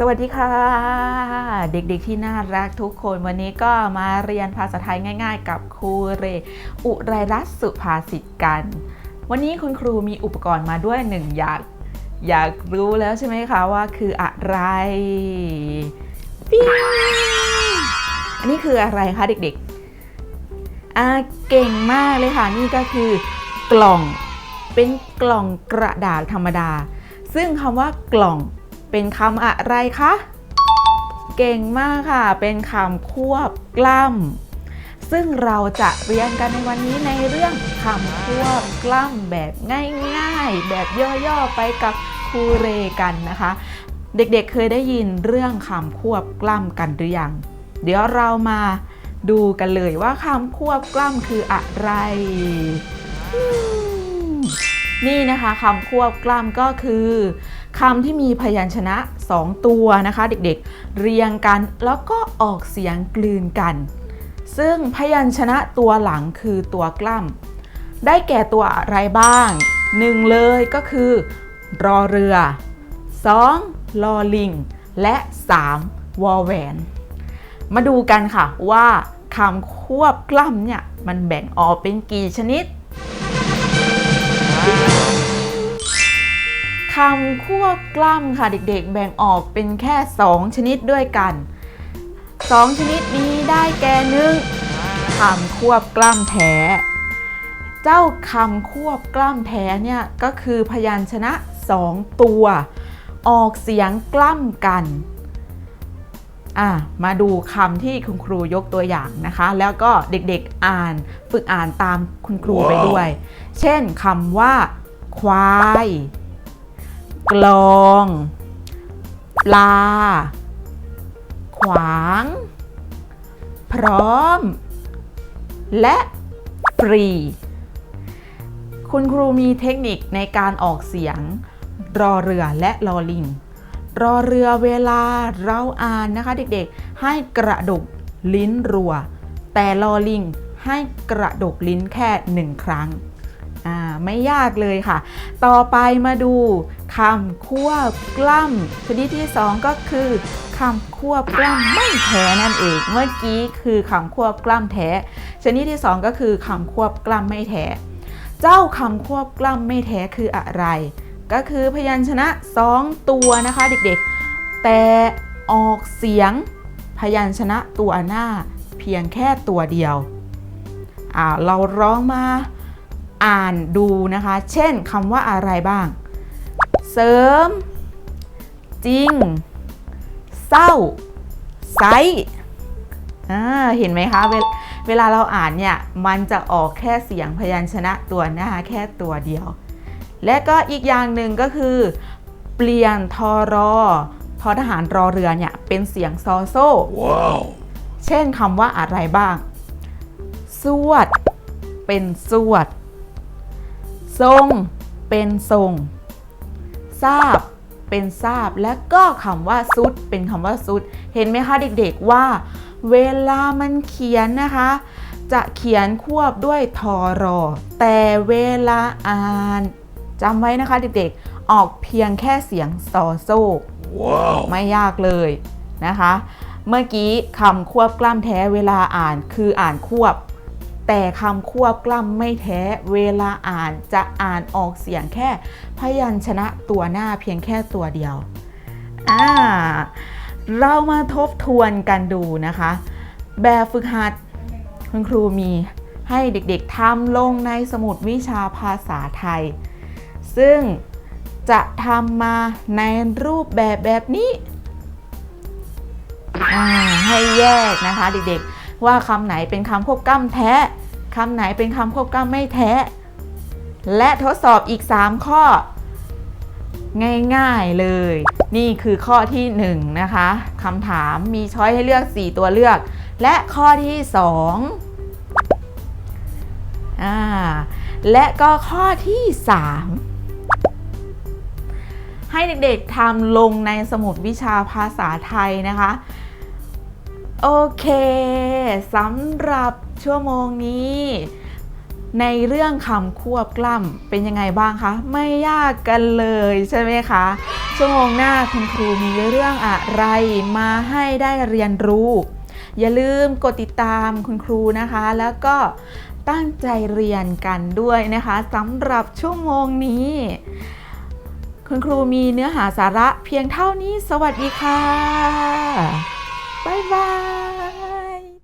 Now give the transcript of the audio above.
สวัสดีค่ะ เด็กๆที่น่ารักทุกคนวันนี้ก็มาเรียนภาษาไทยง่าย ๆ กับครูเร อุไรรัตน์สุภาษิตกัน วันนี้คุณครูมีอุปกรณ์มาด้วยหนึ่งอย่างอยากรู้แล้วใช่ไหมคะว่าคืออะไรปิ๊งอันนี้คืออะไรคะเด็กๆอ่าเก่งมากเลยค่ะนี่ก็คือกล่องเป็นกล่องกระดาษธรรมดา ซึ่งคำว่ากล่อง เป็นคำอะไรคะ เก่งมากค่ะ เป็นคำควบกล้ำ ซึ่งเราจะเรียนกันในวันนี้ในเรื่องคำควบกล้ำแบบง่ายๆ แบบย่อๆไปกับครูเรกันนะคะ เด็กๆเเคยได้ยินเรื่องคำควบกล้ำกันหรือยัง เดี๋ยวเรามาดูกันเลยว่าคำควบกล้ำคืออะไร นี่นะคะคำควบกล้ำก็คือ คำที่มีพยัญชนะ 2 ตัวนะคะ เด็กๆ เรียงกันแล้วก็ออกเสียงกลืนกัน ซึ่งพยัญชนะตัวหลังคือตัวกล้ำได้แก่ตัวอะไรบ้าง1เลยก็คือ รอเรือ 2. ลอลิง และ 3. วอแหวน มาดูกันค่ะว่าคำควบกล้ำเนี่ย มันแบ่งออกเป็นกี่ชนิด คำควบกล้ำค่ะเด็กๆ แบ่งออกเป็นแค่ 2 ชนิดด้วยกัน 2 ชนิดนี้ได้แก่หนึ่งคำควบกล้ำแท้ เจ้าคำควบกล้ำแท้เนี่ยก็คือพยัญชนะ2ตัว ออกเสียงกล้ำกันอะมาดูคำที่คุณครูยกตัวอย่างนะคะ แล้วก็เด็กๆอ่านฝึกอ่านตามคุณครูไปด้วย เช่นคำว่า ควาย กลอง ปลา ขวาง พร้อม และปรี คุณครูมีเทคนิคในการออกเสียง รอเรือและลอลิง รอเรือเวลาเราอ่านนะคะเด็กๆ ให้กระดกลิ้นรัว แต่ลอลิงให้กระดกลิ้นแค่หนึ่งครั้ง ไม่ยากเลยค่ะ ต่อไปมาดูคำควบกล้ำชนิดที่ 2 ก็คือคำควบกล้ำไม่แท้นั่นเอง เมื่อกี้คือคำควบกล้ำแท้ ชนิดที่ 2 ก็คือคำควบกล้ำไม่แท้ เจ้าคำควบกล้ำไม่แท้คืออะไร ก็คือพยัญชนะ 2 ตัวนะคะเด็กๆ แต่ออกเสียงพยัญชนะตัวหน้าเพียงแค่ตัวเดียวอ่าเราร้องมา อ่านดูนะคะ เช่นคำว่าอะไรบ้าง เสริม จริง เศร้า ไซอ่าเห็นไหมคะเวลเวลาเราอ่านเนี่ย มันจะออกแค่เสียงพยัญชนะตัวหน้าแค่ตัวเดียว และก็อีกอย่างหนึ่งก็คือ เปลี่ยนทอรอทอทหารรอเรือเนี่ย เป็นเสียงซอโซ่ Wow. เช่นคำว่าอะไรบ้าง สวด เป็นสวด ทรงเป็นทรง ทราบเป็นทราบ และก็คำว่าสุด เป็นคำว่าสุด เห็นไหมคะเด็กๆว่า เวลามันเขียนนะคะ จะเขียนควบด้วยทอรอ แต่เวลาอ่านจำไว้นะคะเด็กๆ ออกเพียงแค่เสียงซอโซ่ Wow. ไม่ยากเลยนะคะ เมื่อกี้คำควบกล้ำแท้เวลาอ่านคืออ่านควบ แต่คำควบกล้ำไม่แท้เวลาอ่านจะอ่านออกเสียงแค่ พยัญชนะตัวหน้าเพียงแค่ตัวเดียวอ่าเรามาทบทวนกันดูนะคะ แบบฝึกหัดคุณครูมีให้เด็กๆทำลงในสมุดวิชาภาษาไทย ซึ่งจะทำมาในรูปแบบแบบนี้ ให้แยกนะคะเด็กๆ ว่าคำไหนเป็นคำควบกล้ำแท้คำไหนเป็นคำควบกล้ำไม่แท้ และทดสอบอีก 3 ข้อ ง่ายๆเลย นี่คือข้อที่ 1 นะคะคำถามมีช้อยให้เลือก 4 ตัวเลือก และข้อที่ 2อ่าและก็ข้อที่ 3ให้เด็กๆทำลงในสมุดวิชาภาษาไทยนะคะ โอเคสำหรับชั่วโมงนี้ ในเรื่องคำควบกล้ำเป็นยังไงบ้างคะ ไม่ยากกันเลยใช่ไหมคะ ชั่วโมงหน้าคุณครูมีเรื่องอะไรมาให้ได้เรียนรู้ อย่าลืมกดติดตามคุณครูนะคะ แล้วก็ตั้งใจเรียนกันด้วยนะคะสำหรับชั่วโมงนี้ คุณครูมีเนื้อหาสาระเพียงเท่านี้สวัสดีค่ะ บ๊ายบาย